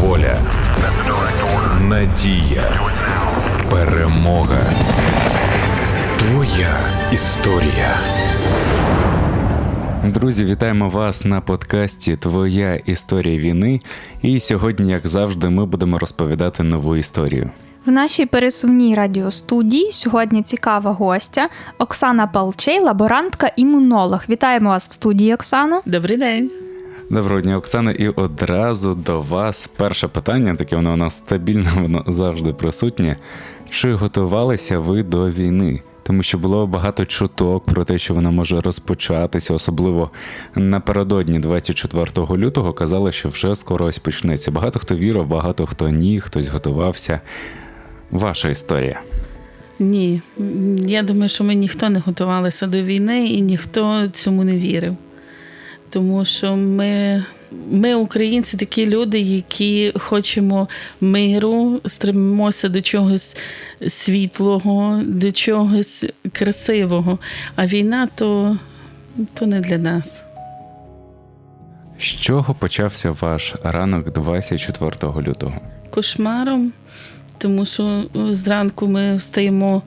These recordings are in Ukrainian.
Воля. Надія. Перемога. Твоя історія. Друзі, вітаємо вас на подкасті Твоя історія війни. І сьогодні, як завжди, ми будемо розповідати нову історію. В нашій пересувній радіостудії сьогодні цікава гостя Оксана Палчей, лаборантка імунолог. Вітаємо вас в студії, Оксано. Добрий день. Доброго дня, Оксана, і одразу до вас перше питання, таке воно у нас стабільно, воно завжди присутнє. Чи готувалися ви до війни? Тому що було багато чуток про те, що вона може розпочатися, особливо напередодні 24 лютого казали, що вже скоро ось почнеться. Багато хто вірив, багато хто ні, хтось готувався. Ваша історія. Ні, я думаю, що ми ніхто не готувалися до війни і ніхто цьому не вірив. Тому що ми, ми, українці, такі люди, які хочемо миру, стремимося до чогось світлого, до чогось красивого. А війна то, то не для нас. З чого почався ваш ранок 24 лютого? Кошмаром, тому що е, зранку ми встаємо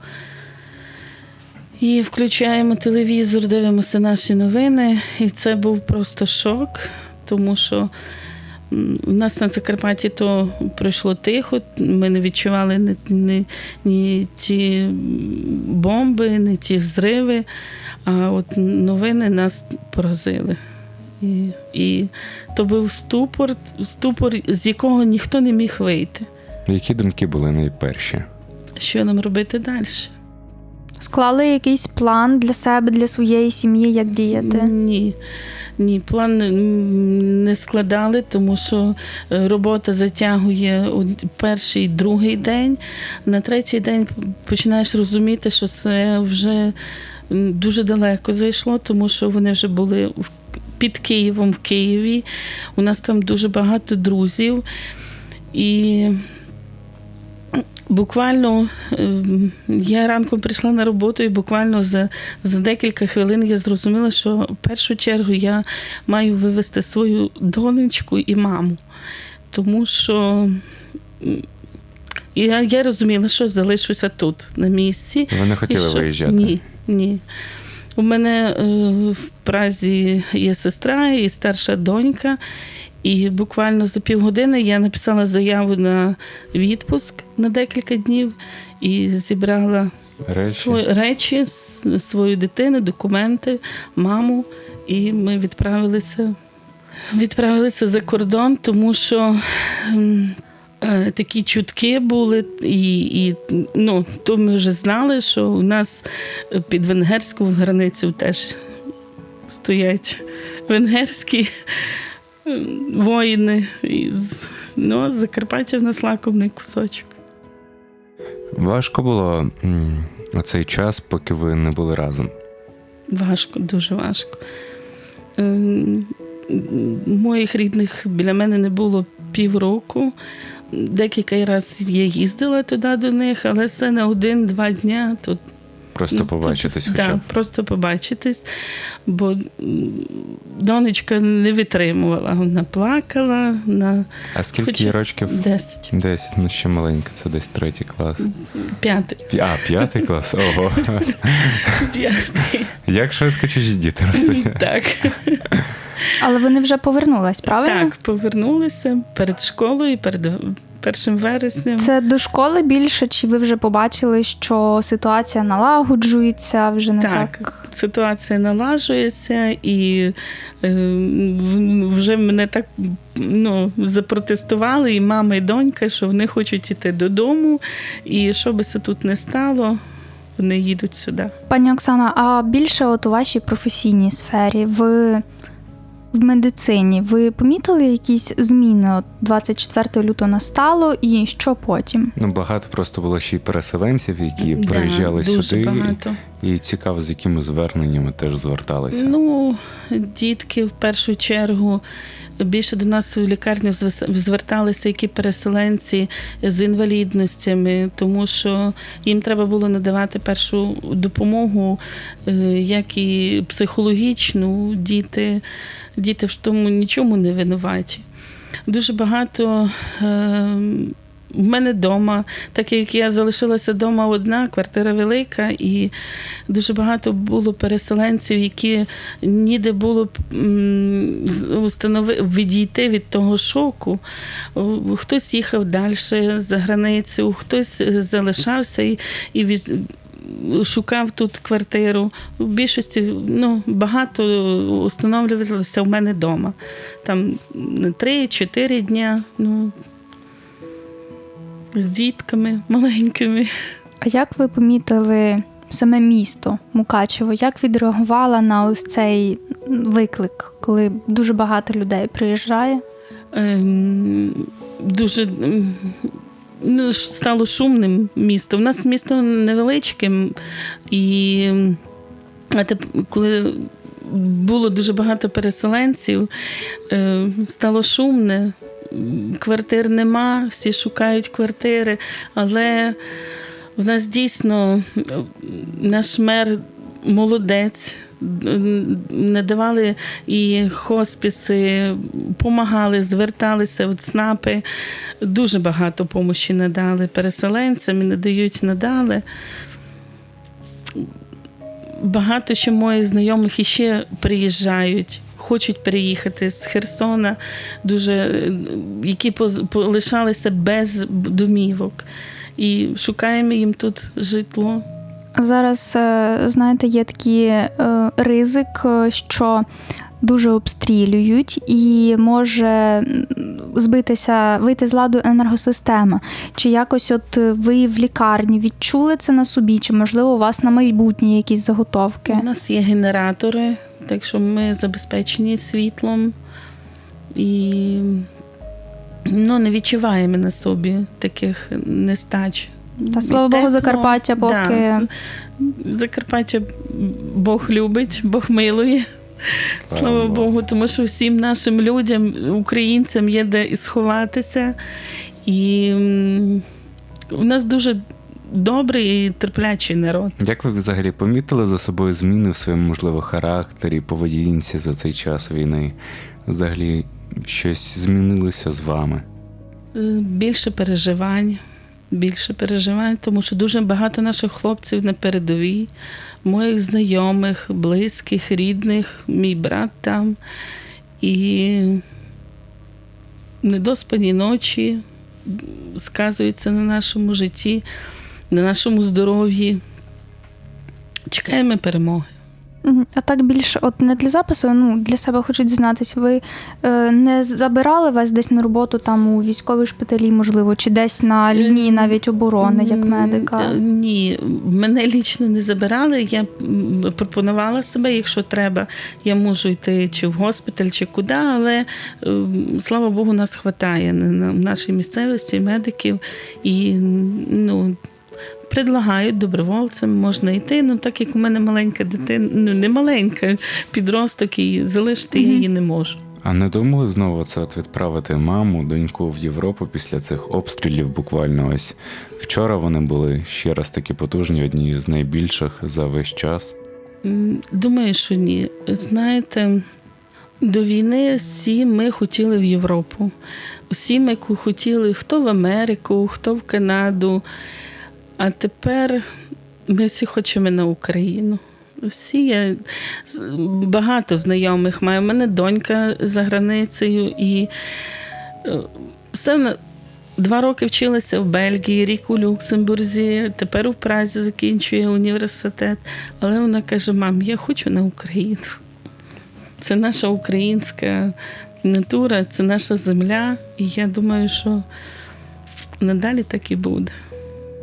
і включаємо телевізор, дивимося наші новини. І це був просто шок, тому що у нас на Закарпатті то пройшло тихо. Ми не відчували ні, ні, ні ті бомби, ні ті взриви. А от новини нас поразили. І, і то був ступор, ступор, з якого ніхто не міг вийти. Які думки були найперші? Що нам робити далі? Склали якийсь план для себе, для своєї сім'ї, як діяти? Ні. Ні, план не складали, тому що е, робота затягує перший, другий день. На третій день починаєш розуміти, що це вже дуже далеко зайшло, тому що вони вже були під Києвом в Києві. У нас там дуже багато друзів. І буквально ем, я ранком прийшла на роботу, і буквально за, за декілька хвилин я зрозуміла, що в першу чергу я маю вивезти свою донечку і маму. Тому що я, я розуміла, що залишуся тут, на місці. Ви не хотіли І що- виїжджати? Ні, ні. У мене е, в Празі є сестра і старша донька. І буквально за півгодини я написала заяву на відпуск на декілька днів і зібрала Речі? свої речі, свою дитину, документи, маму. І ми відправилися, відправилися за кордон, тому що. е, Такі чутки були, і, і ну, то ми вже знали, що у нас під венгерську границю теж стоять венгерські воїни. Із, ну, а Закарпаття в нас лакомний кусочок. Важко було оцей час, поки ви не були разом. Важко, дуже важко. Ем, Моїх рідних біля мене не було півроку. Декілька разів я їздила туди до них, але це на один-два дня. Тут Просто побачитись тут, хоча да, просто побачитись, бо донечка не витримувала, вона плакала на А скільки Хоч- рочків? 10, Десять, ну ще маленька, це десь третій клас. 5, Пі- А, п'ятий клас? Ого. 5. Як швидко чужі діти ростуть. Так. Але вони вже повернулись, правильно? так, повернулися перед школою, перед першим вереснем. Це до школи більше, чи ви вже побачили, що ситуація налагоджується, вже не так? Так. Ситуація налажується, і е, вже мене так ну, запротестували, і мама, і донька, що вони хочуть іти додому, і що би це тут не стало, вони їдуть сюди. Пані Оксана, а більше от у вашій професійній сфері, ви в медицині, ви помітили якісь зміни? От 24 лютого настало, і що потім? Ну, багато просто було ще й переселенців, які Да, приїжджали дуже сюди. багато. І цікаво, з якими зверненнями теж зверталися. Ну, дітки в першу чергу більше до нас у лікарню зверталися які переселенці з інвалідностями, тому що їм треба було надавати першу допомогу, е, як і психологічну. Діти, діти в тому нічому не винуваті. дуже багато. Е, в мене вдома, так як я залишилася вдома одна, квартира велика, і дуже багато було переселенців, які ніде було установи, відійти від того шоку. Хтось їхав далі за границю, хтось залишався і, і від, шукав тут квартиру. В більшості ну, багато установлювалося в мене вдома. Там 3-4 дня. Ну, з дітками маленькими. А як ви помітили саме місто Мукачево? Як відреагувала на ось цей виклик, коли дуже багато людей приїжджає? Ем, дуже ну, стало шумним місто. У нас місто невеличке, і коли було дуже багато переселенців, е, стало шумне. Квартир нема, всі шукають квартири, але в нас дійсно наш мер молодець. Надавали і хосписи, допомагали, зверталися в ЦНАПи. Дуже багато допомоги надали переселенцям і надають надали. Багато ще моїх знайомих іще приїжджають, хочуть переїхати з Херсона, дуже, е, які полишалися без домівок. І шукаємо їм тут житло. Зараз, е, знаєте, є такий е, ризик, що дуже обстрілюють і може збитися, вийти з ладу енергосистема. Чи якось от ви в лікарні відчули це на собі, чи можливо у вас на майбутнє якісь заготовки? У нас є генератори, так що ми забезпечені світлом і ну, не відчуваємо на собі таких нестач. Та слава І Богу, тепло. Закарпаття поки Да, Закарпаття Бог любить, Бог милує. Слава Слава Богу. Богу, тому що всім нашим людям, українцям є де і сховатися. І у нас дуже добрий і терплячий народ. Як ви взагалі помітили за собою зміни в своєму, можливо, характері, поведінці за цей час війни? Взагалі щось змінилося з вами? Е, Більше переживань, більше переживань, тому що дуже багато наших хлопців на передовій, моїх знайомих, близьких, рідних, мій брат там. І недоспані ночі сказуються на нашому житті, на нашому здоров'ї. Чекаємо перемоги. А так більше, от не для запису, ну для себе хочу дізнатись, ви е, не забирали вас десь на роботу там у військовій шпиталі, можливо, чи десь на лінії навіть оборони, як медика? е, Ні, мене лічно не забирали. Я пропонувала себе, якщо треба, я можу йти чи в госпіталь, чи куди, але е, слава Богу, нас на в нашій місцевості медиків і ну. Предлагають добровольцям, можна йти. Ну, так як у мене маленька дитина, ну не маленька, підросток, і залишити я її не можу. А не думали знову це от відправити маму, доньку в Європу після цих обстрілів? Буквально ось вчора вони були ще раз такі потужні, одні з найбільших за весь час. Думаю, що ні. Знаєте, до війни всі ми хотіли в Європу. Всі ми хотіли хто в Америку, хто в Канаду. А тепер ми всі хочемо на Україну. Всі я багато знайомих маю. У мене донька за границею і е, все два роки вчилася в Бельгії, рік у Люксембурзі, тепер у Празі закінчує університет. Але вона каже: мам, я хочу на Україну. Це наша українська натура, це наша земля. І я думаю, що надалі так і буде.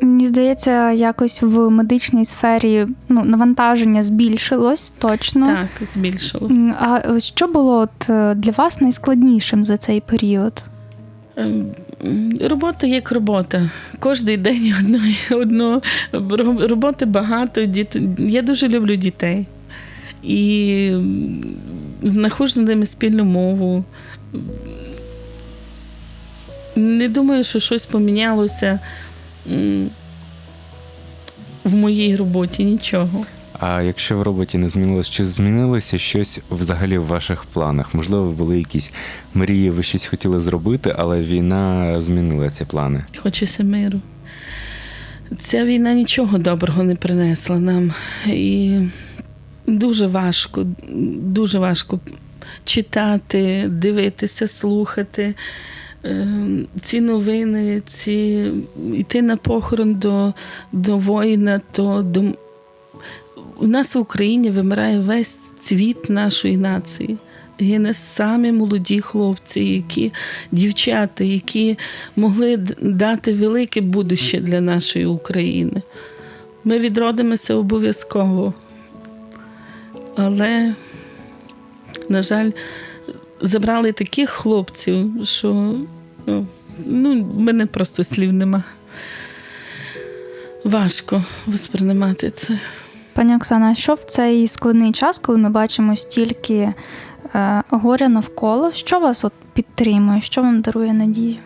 Мені здається, якось в медичній сфері ну, навантаження збільшилось точно. Так, збільшилось. А що було от е, для вас найскладнішим за цей період? Ем, Робота як робота. Кожний день одно, одно. Роботи багато. Діт... Я дуже люблю дітей. І знаходжу ними спільну мову. Не думаю, що щось помінялося в моїй роботі. Нічого. А якщо в роботі не змінилось, чи змінилося щось взагалі в ваших планах? Можливо, були якісь мрії, ви щось хотіли зробити, але війна змінила ці плани. Хочеться миру. Ця війна нічого доброго не принесла нам. І дуже важко, дуже важко читати, дивитися, слухати. Е, Ці новини, ці йти на похорон до, до воїна, то до... у нас в Україні вимирає весь цвіт нашої нації. Гине самі молоді хлопці, які дівчата, які могли дати велике будуще для нашої України. Ми відродимося обов'язково. Але, на жаль, забрали таких хлопців, що ну, ну, мене просто слів нема. Важко восприймати це. Пані Оксана, що в цей складний час, коли ми бачимо стільки е, горя навколо, що вас от підтримує, що вам дарує надію?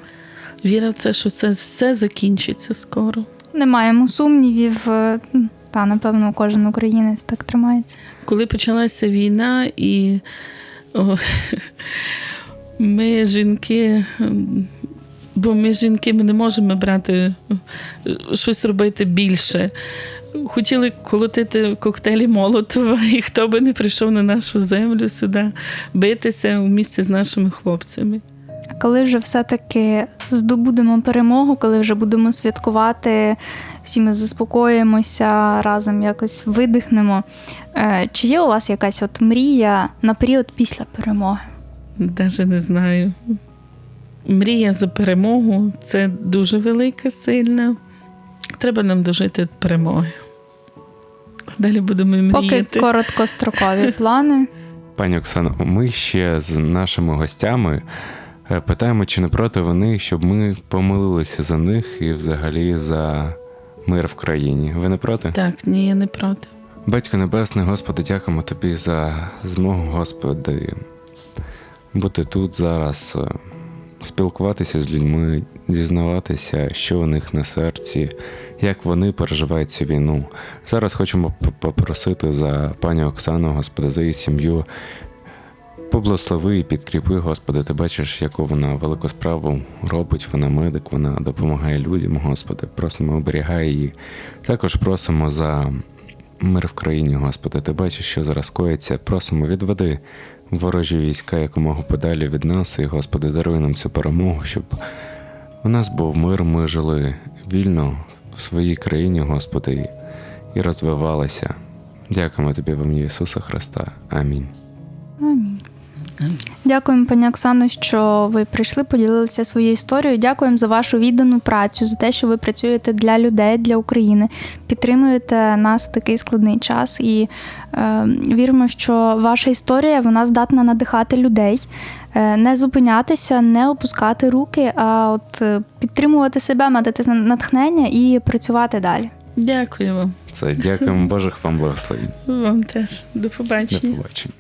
Віра в це, що це все закінчиться скоро. Не маємо сумнівів, е, та напевно кожен українець так тримається. Коли почалася війна, і о, ми жінки, бо ми жінки ми не можемо брати е, щось робити більше. Хотіли колотити коктейлі Молотова, і хто би не прийшов на нашу землю сюди битися у місті з нашими хлопцями. Коли вже все-таки здобудемо перемогу, коли вже будемо святкувати, всі ми заспокоїмося, разом якось видихнемо. Е, Чи є у вас якась от мрія на період після перемоги? Навіть не знаю. Мрія за перемогу це дуже велика, сильна. Треба нам дожити перемоги. Далі будемо Поки короткострокові плани. Пані Оксано, ми ще з нашими гостями е, питаємо, чи не проти вони, щоб ми помилилися за них і взагалі за мир в країні. Ви не проти? Так, ні, я не проти. Батько Небесний, Господи, дякуємо Тобі за змогу, Господи, бути тут зараз, е, спілкуватися з людьми, дізнаватися, що у них на серці, як вони переживають цю війну. Зараз хочемо попросити за пані Оксану, Господи, за її сім'ю. Поблагослови і підкріпи, Господи, ти бачиш, яку вона велику справу робить. Вона медик, вона допомагає людям, Господи. Просимо, оберігай її. Також просимо за мир в країні, Господи. Ти бачиш, що зараз коїться. Просимо, відведи ворожі війська якомога подалі від нас, і, Господи, даруй нам цю перемогу, щоб у нас був мир, ми жили вільно в своїй країні, Господи, і розвивалися. Дякуємо Тобі в ім'я Ісуса Христа. Амінь. Амінь. Дякуємо, пані Оксано, що ви прийшли, поділилися своєю історією. Дякуємо за вашу віддану працю, за те, що ви працюєте для людей, для України, підтримуєте нас в такий складний час. І е, віримо, що ваша історія вона здатна надихати людей, е, не зупинятися, не опускати руки, а от е, підтримувати себе, мати натхнення і працювати далі. Дякую вам. Це дякуємо Божих вам благословень. Вам теж. До До побачення. побачення.